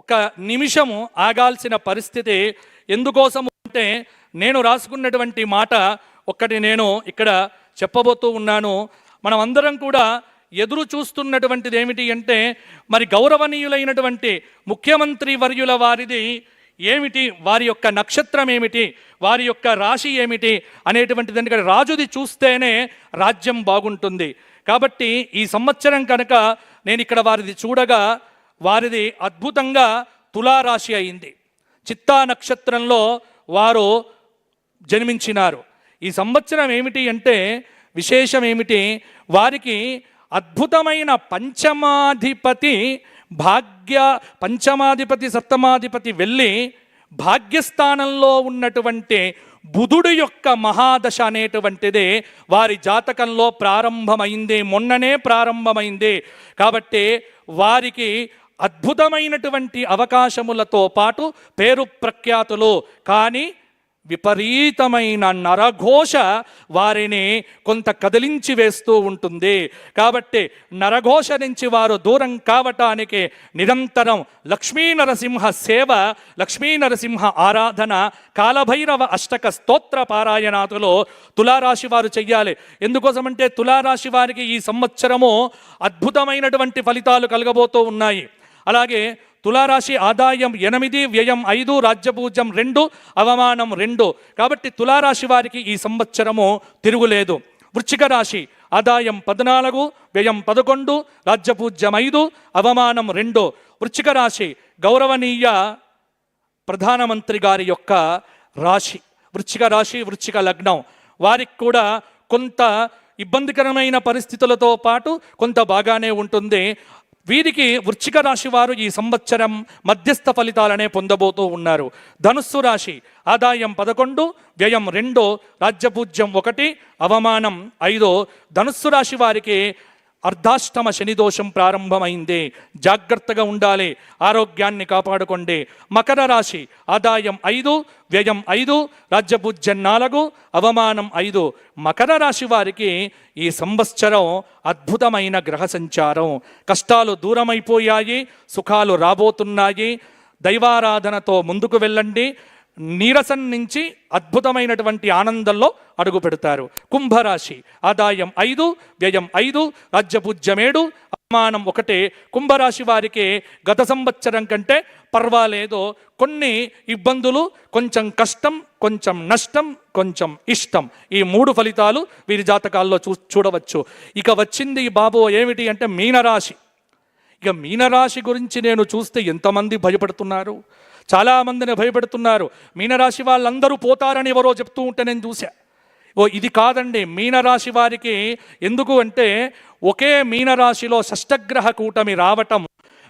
ఒక నిమిషము ఆగాల్సిన పరిస్థితి ఎందుకోసం అంటే నేను రాసుకున్నటువంటి మాట ఒక్కటి నేను ఇక్కడ చెప్పబోతూ ఉన్నాను. మనం అందరం కూడా ఎదురు చూస్తున్నటువంటిది ఏమిటి అంటే మరి గౌరవనీయులైనటువంటి ముఖ్యమంత్రి వర్యుల వారిది ఏమిటి? వారి యొక్క నక్షత్రం ఏమిటి? వారి యొక్క రాశి ఏమిటి? అనేటువంటిది ఎందుకంటే రాజుది చూస్తేనే రాజ్యం బాగుంటుంది. కాబట్టి ఈ సంవత్సరం కనుక నేను ఇక్కడ వారిది చూడగా వారిది అద్భుతంగా తులారాశి అయింది. చిత్తా నక్షత్రంలో వారు జన్మించినారు. ఈ సంవత్సరం ఏమిటి అంటే విశేషం ఏమిటి? వారికి అద్భుతమైన పంచమాధిపతి భాగ్య పంచమాధిపతి సప్తమాధిపతి వెళ్ళి భాగ్యస్థానంలో ఉన్నటువంటి బుధుడు యొక్క మహాదశ అనేటువంటిది వారి జాతకంలో ప్రారంభమైంది. మొన్ననే ప్రారంభమైంది. కాబట్టి వారికి అద్భుతమైనటువంటి అవకాశములతో పాటు పేరు ప్రఖ్యాతులు కానీ విపరీతమైన నరఘోష వారిని కొంత కదిలించి వేస్తూ ఉంటుంది. కాబట్టి నరఘోష నుంచి వారు దూరం కావటానికి నిరంతరం లక్ష్మీ నరసింహ సేవ లక్ష్మీ నరసింహ ఆరాధన కాలభైరవ అష్టక స్తోత్ర పారాయణాతులో తులారాశి వారు చెయ్యాలి. ఎందుకోసమంటే తులారాశి వారికి ఈ సంవత్సరము అద్భుతమైనటువంటి ఫలితాలు కలగబోతూ ఉన్నాయి. అలాగే తులారాశి ఆదాయం ఎనిమిది వ్యయం ఐదు రాజ్యపూజ్యం రెండు అవమానం రెండు. కాబట్టి తులారాశి వారికి ఈ సంవత్సరము తిరుగులేదు. వృచ్చిక రాశి ఆదాయం పద్నాలుగు వ్యయం పదకొండు రాజ్యపూజ్యం ఐదు అవమానం రెండు. వృచ్చిక రాశి గౌరవనీయ ప్రధానమంత్రి గారి యొక్క రాశి. వృచ్చిక రాశి వృచ్చిక లగ్నం. వారికి కూడా కొంత ఇబ్బందికరమైన పరిస్థితులతో పాటు కొంత బాగానే ఉంటుంది. వీరికి వృశ్చిక రాశి వారు ఈ సంవత్సరం మధ్యస్థ ఫలితాలనే పొందబోతూ ఉన్నారు. ధనుస్సు రాశి ఆదాయం పదకొండు వ్యయం రెండు రాజ్యపూజ్యం ఒకటి అవమానం ఐదు. ధనుస్సు రాశి వారికి అర్ధాష్టమ శనిదోషం ప్రారంభమైంది. జాగ్రత్తగా ఉండాలి. ఆరోగ్యాన్ని కాపాడుకోండి. మకర రాశి ఆదాయం ఐదు వ్యయం ఐదు రాజ్యపూజ్యం నాలుగు అవమానం ఐదు. మకర రాశి వారికి ఈ సంవత్సరం అద్భుతమైన గ్రహ సంచారం. కష్టాలు దూరమైపోయాయి సుఖాలు రాబోతున్నాయి. దైవారాధనతో ముందుకు వెళ్ళండి. నీరసం నుంచి అద్భుతమైనటువంటి ఆనందంలో అడుగు పెడతారు. కుంభరాశి ఆదాయం ఐదు వ్యయం ఐదు రాజ్యపూజ్యమేడు అవమానం ఒకటే. కుంభరాశి వారికి గత సంవత్సరం కంటే పర్వాలేదు. కొన్ని ఇబ్బందులు కొంచెం కష్టం కొంచెం నష్టం కొంచెం ఇష్టం. ఈ మూడు ఫలితాలు వీరి జాతకాల్లో చూ చూడవచ్చు. ఇక వచ్చింది బాబు ఏమిటి అంటే మీనరాశి. ఇక మీనరాశి గురించి నేను చూస్తే ఎంతమంది భయపడుతున్నారు? చాలామందిని భయపెడుతున్నారు. మీనరాశి వాళ్ళందరూ పోతారని ఎవరో చెప్తూ ఉంటే నేను చూసా ఓ ఇది కాదండి. మీనరాశి వారికి ఎందుకు అంటే ఒకే మీనరాశిలో షష్టగ్రహ కూటమి రావటం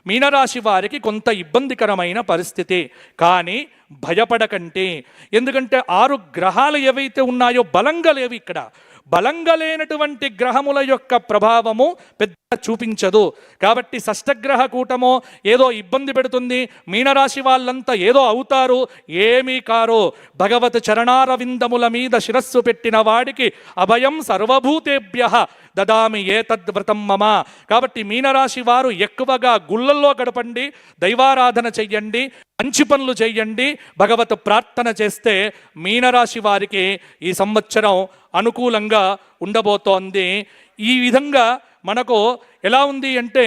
మీనరాశి వారికి కొంత ఇబ్బందికరమైన పరిస్థితి. కానీ భయపడకంటే. ఎందుకంటే ఆరు గ్రహాలు ఏవైతే ఉన్నాయో బలంగా లేవు ఇక్కడ. బలంగా లేనటువంటి గ్రహముల యొక్క ప్రభావము పెద్ద చూపించదు. కాబట్టి షష్టగ్రహ కూటమో ఏదో ఇబ్బంది పెడుతుంది. మీనరాశి వాళ్ళంతా ఏదో అవుతారు. ఏమీ కారు. భగవత్ చరణారవిందముల మీద శిరస్సు పెట్టిన వాడికి అభయం సర్వభూతేభ్య. దదామి ఏ తద్వ్రతం మమ. కాబట్టి మీనరాశి వారు ఎక్కువగా గుళ్ళల్లో గడపండి దైవారాధన చెయ్యండి మంచి పనులు చెయ్యండి భగవత్ ప్రార్థన చేస్తే మీనరాశి వారికి ఈ సంవత్సరం అనుకూలంగా ఉండబోతోంది. ఈ విధంగా మనకు ఎలా ఉంది అంటే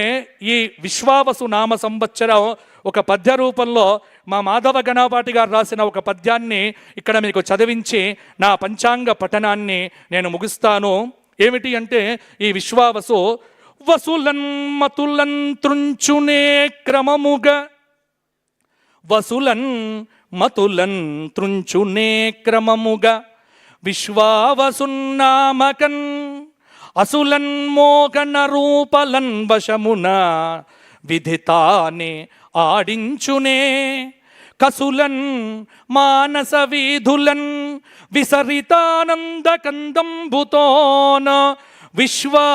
ఈ విశ్వావసు నామ సంవత్సరం ఒక పద్య రూపంలో మా మాధవ గణపాటి గారు రాసిన ఒక పద్యాన్ని ఇక్కడ మీకు చదివించి నా పంచాంగ పఠనాన్ని నేను ముగిస్తాను. ఏమిటి అంటే ఈ విశ్వావసు వసులన్ మతులన్ క్రమముగా. వసులన్ మతులన్ తృంచునే క్రమముగా. విశ్వావసున్నామకన్ అసులన్ మోగన రూపలన్ వశమున విధితానే ఆడించునే. కసులన్ మానస వీధులన్ విసరితానంద కందంబుతోన విశ్వా